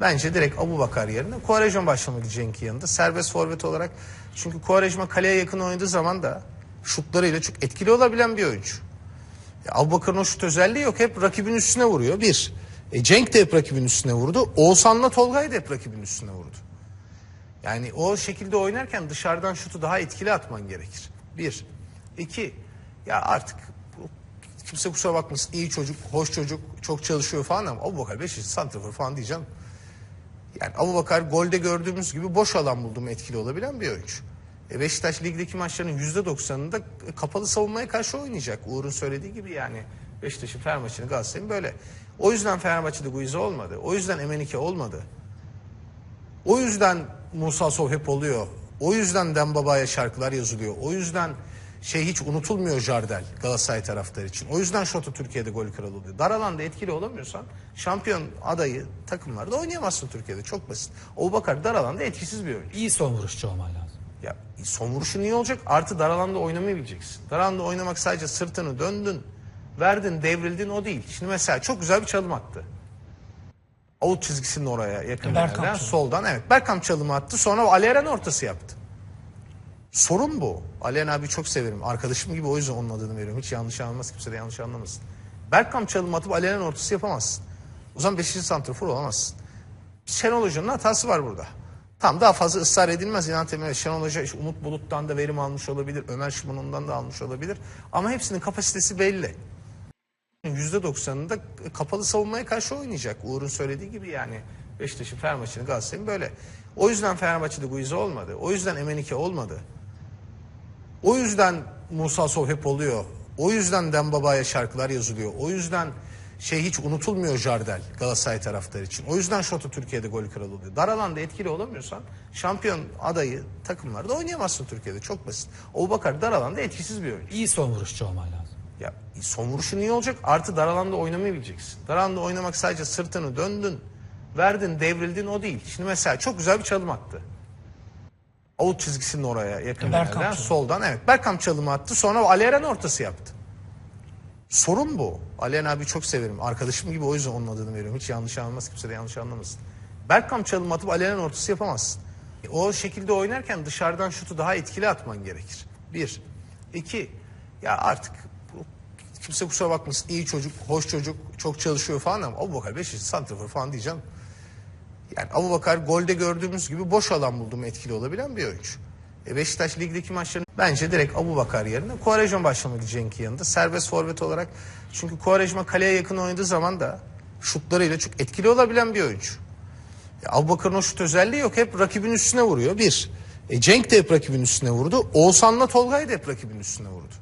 Bence direkt Abu Bakar yerine Quaresma başlamalı Cenk'in yanında. Serbest forvet olarak. Çünkü Quaresma kaleye yakın oynadığı zaman da şutlarıyla çok etkili olabilen bir oyuncu. Ya Abu Bakar'ın o şut özelliği yok. Hep rakibin üstüne vuruyor. Bir. E, Cenk de hep rakibin üstüne vurdu. Oğuzhan'la Tolgay da hep rakibin üstüne vurdu. Yani o şekilde oynarken dışarıdan şutu daha etkili atman gerekir. Bir. İki. Ya artık kimse kusura bakmasın iyi çocuk, hoş çocuk, çok çalışıyor falan ama Abu Bakar Beşiktaş santrafor falan diyeceğim. Yani Abu Bakar golde gördüğümüz gibi boş alan buldum etkili olabilen bir oyuncu. E Beşiktaş ligdeki maçların %90'ında kapalı savunmaya karşı oynayacak. Uğur'un söylediği gibi yani Beşiktaş'ın Fenerbahçe'nin Galatasaray'ın böyle. O yüzden Fenerbahçe'de Guiza olmadı. O yüzden Emenike olmadı. O yüzden Musa Sow hep oluyor. O yüzden Dembaba'ya şarkılar yazılıyor. O yüzden şey hiç unutulmuyor Jardel Galatasaray taraftarı için. O yüzden Şota Türkiye'de gol kralı oluyor. Dar alanda etkili olamıyorsan şampiyon adayı takımlarda oynayamazsın Türkiye'de. Çok basit. O bakar dar alanda etkisiz bir oyuncu. İyi son vuruşçu olman lazım. Ya son vuruşun iyi olacak. Artı dar alanda oynamayı bileceksin. Dar alanda oynamak sadece sırtını döndün, verdin, devrildin o değil. Şimdi mesela çok güzel bir çalım attı. Avut çizgisinin oraya yakın yerden soldan evet Bergkamp çalımı attı. Sonra Ali Eren ortası yaptı. Sorun bu. Ali Eren abi çok severim. Arkadaşım gibi o yüzden onun adını veriyorum. Hiç yanlış anlamaz. Kimse de yanlış anlamasın. Bergkamp çalımı atıp Ali Eren ortası yapamazsın. O zaman 5. santrafor olamazsın. Şenol Hoca'nın hatası var burada. Tam daha fazla ısrar edilmez. İnan Temel Şenol Hoca işte Umut Bulut'tan da verim almış olabilir. Ömer Şuman'ından da almış olabilir. Ama hepsinin kapasitesi belli. %90'ında kapalı savunmaya karşı oynayacak. Uğur'un söylediği gibi yani Beşiktaş'ın Fenerbahçe'nin Galatasaray'ın böyle. O yüzden Fenerbahçe'de Guiza olmadı. O yüzden Emenike olmadı. O yüzden Musa Sow hep oluyor. O yüzden Dembaba'ya şarkılar yazılıyor. O yüzden şey hiç unutulmuyor Jardel Galatasaray taraftarı için. O yüzden Şota Türkiye'de gol kralı oluyor. Dar alanda etkili olamıyorsan şampiyon adayı takımlarda oynayamazsın Türkiye'de. Çok basit. O bakar dar alanda etkisiz bir oyuncu. İyi son vuruşçu olman lazım. Ya son vuruşun iyi olacak. Artı dar alanda oynamayı bileceksin. Dar alanda oynamak sadece sırtını döndün, verdin, devrildin o değil. Şimdi mesela çok güzel bir çalım attı. Avut çizgisinin oraya yakın Bergkamp yerden çalımı. soldan evet Bergkamp çalımı attı. Sonra Ali Eren ortası yaptı. Sorun bu. Ali Eren abi çok severim. Arkadaşım gibi o yüzden onun adını veriyorum. Hiç yanlış anlamaz. Kimse de yanlış anlamasın. Bergkamp çalımı atıp Ali Eren ortası yapamazsın. O şekilde oynarken dışarıdan şutu daha etkili atman gerekir. Bir. İki. Ya artık kimse kusura bakmasın iyi çocuk, hoş çocuk, çok çalışıyor falan ama Abu Bakar Beşiktaş santrafor falan diyeceğim. Yani Abu Bakar golde gördüğümüz gibi boş alan buldum etkili olabilen bir oyuncu. E Beşiktaş ligdeki maçların bence direkt Abu Bakar yerine Quaresma başlamalı Cenk'in yanında. Serbest forvet olarak. Çünkü Quaresma kaleye yakın oynadığı zaman da şutlarıyla çok etkili olabilen bir oyuncu. Ya Abu Bakar'ın o şut özelliği yok. Hep rakibin üstüne vuruyor. Bir. E Cenk de hep rakibin üstüne vurdu. Oğuzhan'la Tolgay da hep rakibin üstüne vurdu.